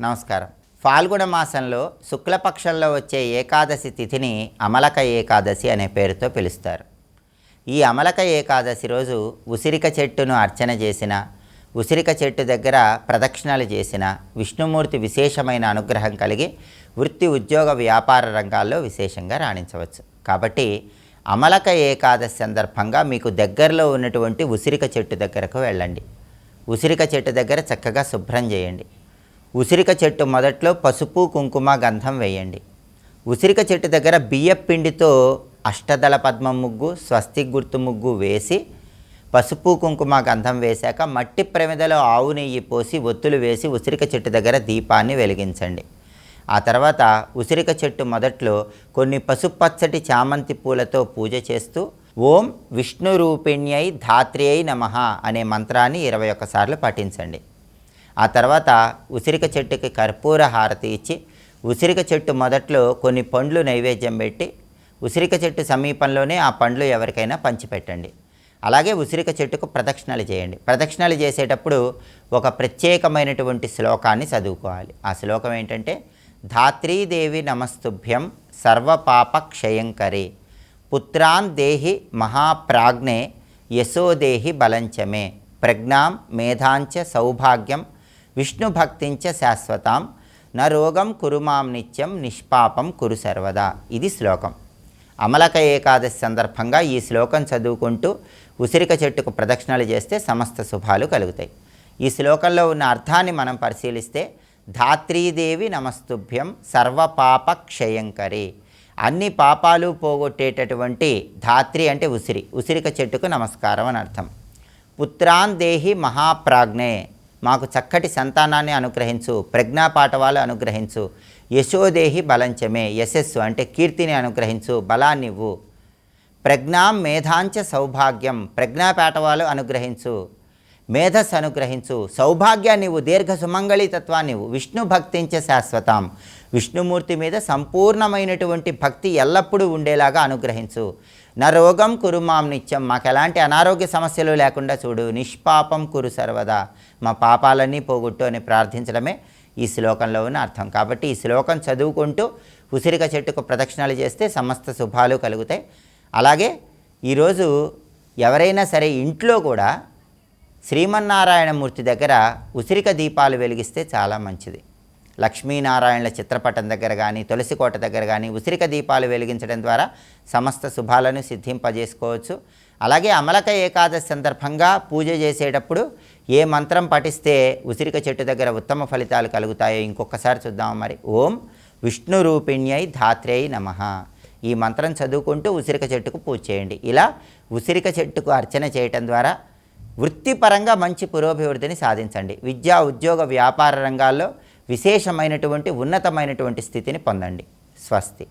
నమస్కారం. ఫాల్గుణ మాసంలో శుక్లపక్షంలో వచ్చే ఏకాదశి తిథిని అమలక ఏకాదశి అనే పేరుతో పిలుస్తారు. ఈ అమలక ఏకాదశి రోజు ఉసిరిక చెట్టును అర్చన చేసిన ఉసిరిక చెట్టు దగ్గర ప్రదక్షిణలు చేసిన విష్ణుమూర్తి విశేషమైన అనుగ్రహం కలిగి వృత్తి ఉద్యోగ వ్యాపార రంగాల్లో విశేషంగా రాణించవచ్చు. కాబట్టి అమలక ఏకాదశి సందర్భంగా మీకు దగ్గరలో ఉన్నటువంటి ఉసిరిక చెట్టు దగ్గరకు వెళ్ళండి. ఉసిరిక చెట్టు దగ్గర చక్కగా శుభ్రం చేయండి. ఉసిరిక చెట్టు మొదట్లో పసుపు కుంకుమ గంధం వేయండి. ఉసిరిక చెట్టు దగ్గర బియ్యం పిండితో అష్టదళ పద్మ ముగ్గు స్వస్తి గుర్తు ముగ్గు వేసి పసుపు కుంకుమ గంధం వేశాక మట్టి ప్రమిదలో ఆవు నెయ్యి పోసి ఒత్తులు వేసి ఉసిరిక చెట్టు దగ్గర దీపాన్ని వెలిగించండి. ఆ తర్వాత ఉసిరిక చెట్టు మొదట్లో కొన్ని పసుపచ్చటి చామంతి పూలతో పూజ చేస్తూ ఓం విష్ణు రూపిణ్యై ధాత్రియై నమ అనే మంత్రాన్ని ఇరవై ఒక్కసార్లు పఠించండి. ఆ తర్వాత ఉసిరిక చెట్టుకి కర్పూర హారతి ఇచ్చి ఉసిరిక చెట్టు మొదట్లో కొన్ని పండ్లు నైవేద్యం పెట్టి ఉసిరిక చెట్టు సమీపంలోనే ఆ పండ్లు ఎవరికైనా పంచిపెట్టండి. అలాగే ఉసిరిక చెట్టుకు ప్రదక్షిణలు చేయండి. ప్రదక్షిణలు చేసేటప్పుడు ఒక ప్రత్యేకమైనటువంటి శ్లోకాన్ని చదువుకోవాలి. ఆ శ్లోకం ఏంటంటే ధాత్రీదేవి నమస్తుభ్యం సర్వపాప క్షయంకరి పుత్రాన్ దేహి మహాప్రాజ్ఞే యశోదేహి బలంచమే ప్రజ్ఞాం మేధాంచ సౌభాగ్యం విష్ణు భక్తించ శాశ్వతాం న రోగం కురుమాం నిత్యం నిష్పాపం కురు సర్వదా. ఇది శ్లోకం. అమలక ఏకాదశి సందర్భంగా ఈ శ్లోకం చదువుకుంటూ ఉసిరిక చెట్టుకు ప్రదక్షిణలు చేస్తే సమస్త శుభాలు కలుగుతాయి. ఈ శ్లోకంలో ఉన్న అర్థాన్ని మనం పరిశీలిస్తే ధాత్రీదేవి నమస్తుభ్యం సర్వపాప క్షయంకరి అన్ని పాపాలు పోగొట్టేటటువంటి ధాత్రి అంటే ఉసిరి. ఉసిరిక చెట్టుకు నమస్కారం అని అర్థం. పుత్రాన్ దేహి మహాప్రాజ్ఞే. మాకు చక్కటి సంతానాన్ని అనుగ్రహించు ప్రజ్ఞాపాఠవాలు అనుగ్రహించు. యశోదేహి బలంచమే యశస్సు అంటే కీర్తిని అనుగ్రహించు బలాన్నివ్వు ప్రజ్ఞాం మేధాంచ సౌభాగ్యం ప్రజ్ఞాపాఠవాలు అనుగ్రహించు. మేధస్సు అనుగ్రహించు సౌభాగ్యాన్ని నీవు దీర్ఘ సుమంగళి తత్వాన్ని విష్ణు భక్తించ శాశ్వతం. విష్ణుమూర్తి మీద సంపూర్ణమైనటువంటి భక్తి ఎల్లప్పుడూ ఉండేలాగా అనుగ్రహించు. నా రోగం కురుమాం నిత్యం. మాకు ఎలాంటి అనారోగ్య సమస్యలు లేకుండా చూడు. నిష్పాపం కురు సర్వదా. మా పాపాలన్నీ పోగొట్టు అని ప్రార్థించడమే ఈ శ్లోకంలో ఉన్న అర్థం. కాబట్టి ఈ శ్లోకం చదువుకుంటూ ఉసిరిక చెట్టుకు ప్రదక్షిణలు చేస్తే సమస్త శుభాలు కలుగుతాయి. అలాగే ఈరోజు ఎవరైనా సరే ఇంట్లో కూడా శ్రీమన్నారాయణమూర్తి దగ్గర ఉసిరిక దీపాలు వెలిగిస్తే చాలా మంచిది. లక్ష్మీనారాయణల చిత్రపటం దగ్గర కానీ తులసికోట దగ్గర కానీ ఉసిరిక దీపాలు వెలిగించడం ద్వారా సమస్త శుభాలను సిద్ధింపజేసుకోవచ్చు. అలాగే అమలక ఏకాదశి సందర్భంగా పూజ చేసేటప్పుడు ఏ మంత్రం పఠిస్తే ఉసిరిక చెట్టు దగ్గర ఉత్తమ ఫలితాలు కలుగుతాయో ఇంకొకసారి చూద్దాం మరి. ఓం విష్ణు రూపిణ్యై ధాత్రేయ నమ. ఈ మంత్రం చదువుకుంటూ ఉసిరిక చెట్టుకు పూజ చేయండి. ఇలా ఉసిరిక చెట్టుకు అర్చన చేయటం ద్వారా వృత్తిపరంగా మంచి పురోభివృద్ధిని సాధించండి. విద్యా ఉద్యోగ వ్యాపార రంగాల్లో విశేషమైనటువంటి ఉన్నతమైనటువంటి స్థితిని పొందండి. స్వస్తి.